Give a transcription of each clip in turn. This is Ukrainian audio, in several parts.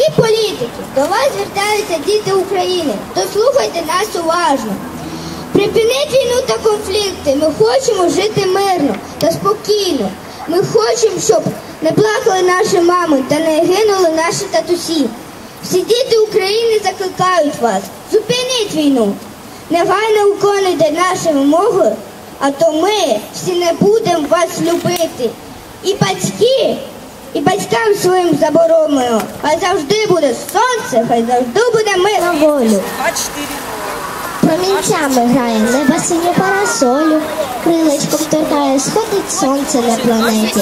Дорогі політики, до вас звертаються діти України. Дослухайте нас уважно. Припиніть війну та конфлікти. Ми хочемо жити мирно та спокійно. Ми хочемо, щоб не плакали наші мами та не гинули наші татусі. Всі діти України закликають вас. Зупиніть війну. Негайно виконуйте наші вимоги, а то ми всі не будемо вас любити. І батьки, і батькам своїм заборонено. Хай завжди буде сонце, хай завжди буде мир на волю. Промінцями грає небо синє парасолю, крилечком торкає, сходить сонце на планеті.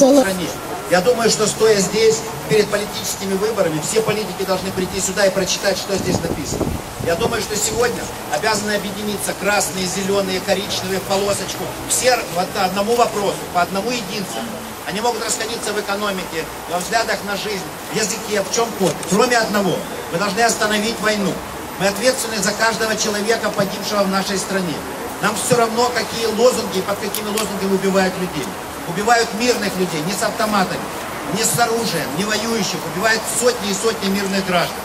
Золо- стране. Я думаю, что стоя здесь, перед политическими выборами, все политики должны прийти сюда и прочитать, что здесь написано. Я думаю, что сегодня обязаны объединиться красные, зеленые, коричневые в полосочку. Все по одному вопросу, по одному единственному. Они могут расходиться в экономике, во взглядах на жизнь, в языке, в чем угодно. Кроме одного, мы должны остановить войну. Мы ответственны за каждого человека, погибшего в нашей стране. Нам все равно, какие лозунги и под какими лозунгами убивают людей. Убивают мирных людей, не с автоматами, не с оружием, не воюющих. Убивают сотни и сотни мирных граждан.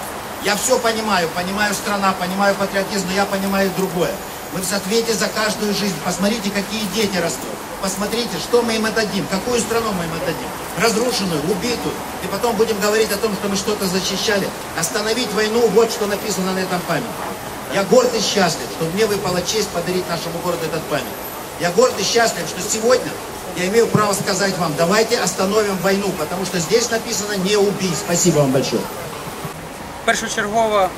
Я все понимаю, понимаю страна, понимаю патриотизм, но я понимаю другое. Мы в ответе за каждую жизнь. Посмотрите, какие дети растут. Посмотрите, что мы им отдадим, какую страну мы им отдадим. Разрушенную, убитую. И потом будем говорить о том, что мы что-то защищали. Остановить войну, вот что написано на этом памятнике. Я горд и счастлив, что мне выпала честь подарить нашему городу этот памятник. Я горд и счастлив, что сегодня я имею право сказать вам, давайте остановим войну, потому что здесь написано «не убий». Спасибо вам большое. Першочергова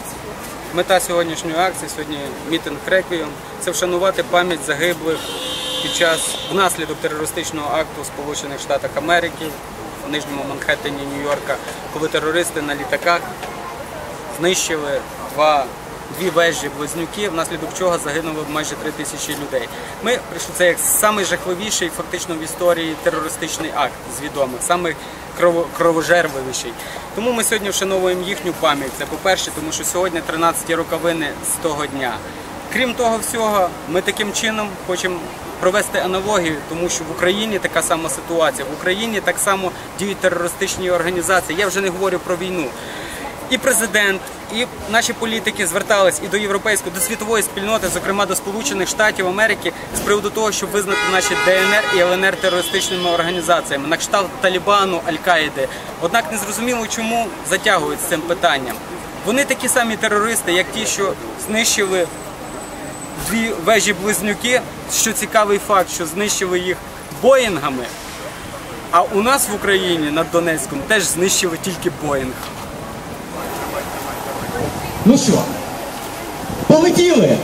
мета сьогоднішньої акції, сьогодні мітинг реквієм, це вшанувати пам'ять загиблих під час внаслідок терористичного акту в Сполучених Штатах Америки в Нижньому Манхеттені, Нью-Йорка, коли терористи на літаках знищили два. Дві вежі близнюки, внаслідок чого загинуло майже три тисячі людей. Ми прийшли це як найжахливіший фактично в історії терористичний акт з відомих, самий. Тому ми сьогодні вшановуємо їхню пам'ять. Це по-перше, тому що сьогодні 13 роковини з того дня. Крім того всього, ми таким чином хочемо провести аналогію, тому що в Україні така сама ситуація. В Україні так само діють терористичні організації. Я вже не говорю про війну. І президент, і наші політики звертались і до європейської, до світової спільноти, зокрема до Сполучених Штатів Америки, з приводу того, щоб визнати наші ДНР і ЛНР терористичними організаціями на кшталт Талібану, Аль-Каїди. Однак не зрозуміло, чому затягують з цим питанням. Вони такі самі терористи, як ті, що знищили дві вежі близнюки. Що цікавий факт, що знищили їх боїнгами. А у нас в Україні над Донецьком теж знищили тільки Боїнг. Ну що, полетіли?